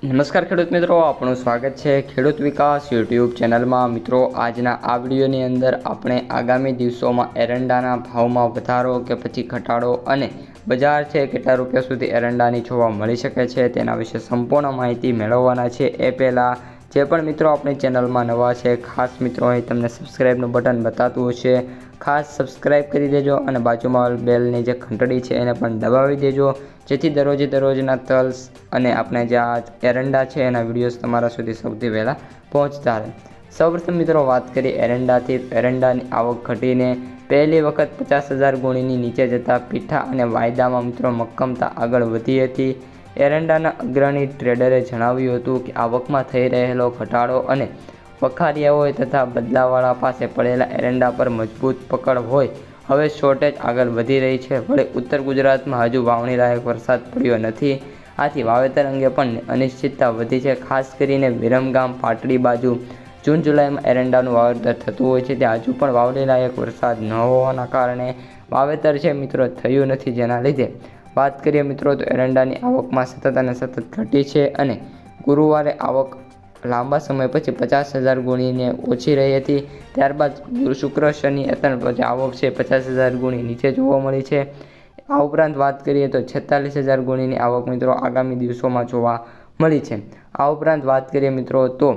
નમસ્કાર ખેડૂત મિત્રો આપણું સ્વાગત છે ખેડૂત વિકાસ યુટ્યુબ ચેનલમાં. મિત્રો, આજના આ વિડીયોની અંદર આપણે આગામી દિવસોમાં એરંડાના ભાવમાં વધારો કે પછી ઘટાડો અને બજાર છે કેટલા રૂપિયા સુધી એરંડાની જોવા મળી શકે છે તેના વિશે સંપૂર્ણ માહિતી મેળવવાના છે. એ પહેલાં જે પણ મિત્રો આપણી ચેનલમાં નવા છે, ખાસ મિત્રો અહીં તમને સબસ્ક્રાઈબનું બટન બતાવતું હશે. ખાસ સબસ્ક્રાઈબ કરી દેજો અને બાજુમાં બેલની જે ઘંટડી છે એને પણ દબાવી દેજો. જેથી દરરોજે દરરોજના તલ્સ અને આપણે જે આ એરંડા છે એના વિડીયોઝ તમારા સુધી સૌથી પહેલાં પહોંચતા રહે. સૌપ્રથમ મિત્રો વાત કરીએ એરંડાથી. એરંડાની આવક ઘટીને પહેલી વખત પચાસ હજાર ગુણીની નીચે જતા પીઠા અને વાયદામાં મિત્રો મક્કમતા આગળ વધી હતી. એરંડાના અગ્રણી ટ્રેડરે જણાવ્યું હતું કે આવકમાં થઈ રહેલો ઘટાડો અને વખારિયાઓએ તથા બદલાવાળા પાસે પડેલા એરંડા પર મજબૂત પકડ હોય, હવે શોર્ટેજ આગળ વધી રહી છે. વળી ઉત્તર ગુજરાતમાં હજુ વાવણી લાયક વરસાદ પડ્યો નથી. આથી વાવેતર અંગે પણ અનિશ્ચિતતા વધી છે. ખાસ કરીને વિરમગામ પાટડી બાજુ જૂન જુલાઈમાં એરંડાનું વાવેતર થતું હોય છે. ત્યાં હજુ પણ વાવણી લાયક વરસાદ ન હોવાના કારણે વાવેતર છે મિત્રો, થયું નથી. જેના લીધે વાત કરીએ મિત્રો, તો એરંડાની આવકમાં સતત અને સતત ઘટી છે અને ગુરુવારે આવક લાંબા સમય પછી પચાસ હજાર ગુણીને ઓછી રહી હતી. ત્યારબાદ ગુરુ શુક્ર શનિ અત્યાર પછી આવક છે પચાસ હજાર ગુણી નીચે જોવા મળી છે. આ ઉપરાંત વાત કરીએ તો છેતાલીસ હજાર ગુણીની આવક મિત્રો આગામી દિવસોમાં જોવા મળી છે. આ ઉપરાંત વાત કરીએ મિત્રો, તો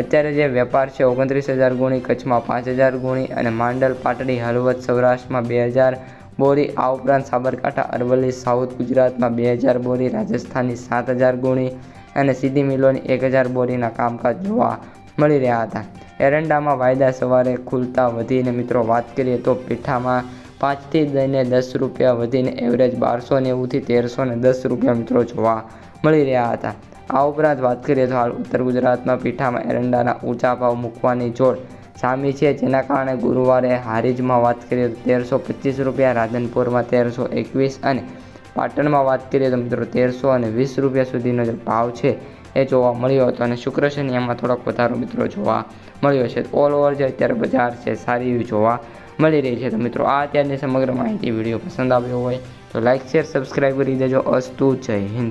અત્યારે જે વેપાર છે ઓગણત્રીસ હજાર ગુણી, કચ્છમાં પાંચ હજાર ગુણી અને માંડલ પાટડી હળવદ સૌરાષ્ટ્રમાં બે હજાર બોરી, આ ઉપરાંત સાબરકાંઠા, અરવલ્લી, સાઉથ ગુજરાતમાં બે હજાર બોરી, રાજસ્થાનની સાત હજાર ગુણી અને સીધી મિલોની એક હજાર બોરીના કામકાજ જોવા મળી રહ્યા હતા. એરંડામાં વાયદા સવારે ખુલતા વધીને મિત્રો વાત કરીએ તો પીઠામાં પાંચથી લઈને દસ રૂપિયા વધીને એવરેજ બારસો નેવુંથી તેરસો ને દસ રૂપિયા મિત્રો જોવા મળી રહ્યા હતા. આ ઉપરાંત વાત કરીએ તો હાલ ઉત્તર ગુજરાતમાં પીઠામાં એરંડાના ઊંચા ભાવ મૂકવાની જોડ સામી છે, જેના કારણે ગુરુવારે હારીજમાં વાત કરીએ તો તેરસો પચીસ રૂપિયા, રાધનપુરમાં તેરસો એકવીસ અને પાટણમાં વાત કરીએ તો મિત્રો તેરસો અને વીસ રૂપિયા સુધીનો જે ભાવ છે એ જોવા મળ્યો હતો અને શુક્ર શનિ એમાં થોડોક વધારો મિત્રો જોવા મળ્યો છે. ઓલ ઓવર જે અત્યારે બજાર છે, સારી એવી જોવા મળી રહી છે. તો મિત્રો આ અત્યારની સમગ્ર માહિતી વીડિયો પસંદ આવ્યો હોય તો લાઇક શેર સબસ્ક્રાઈબ કરી દેજો. અસ્તુ જય હિન્દ.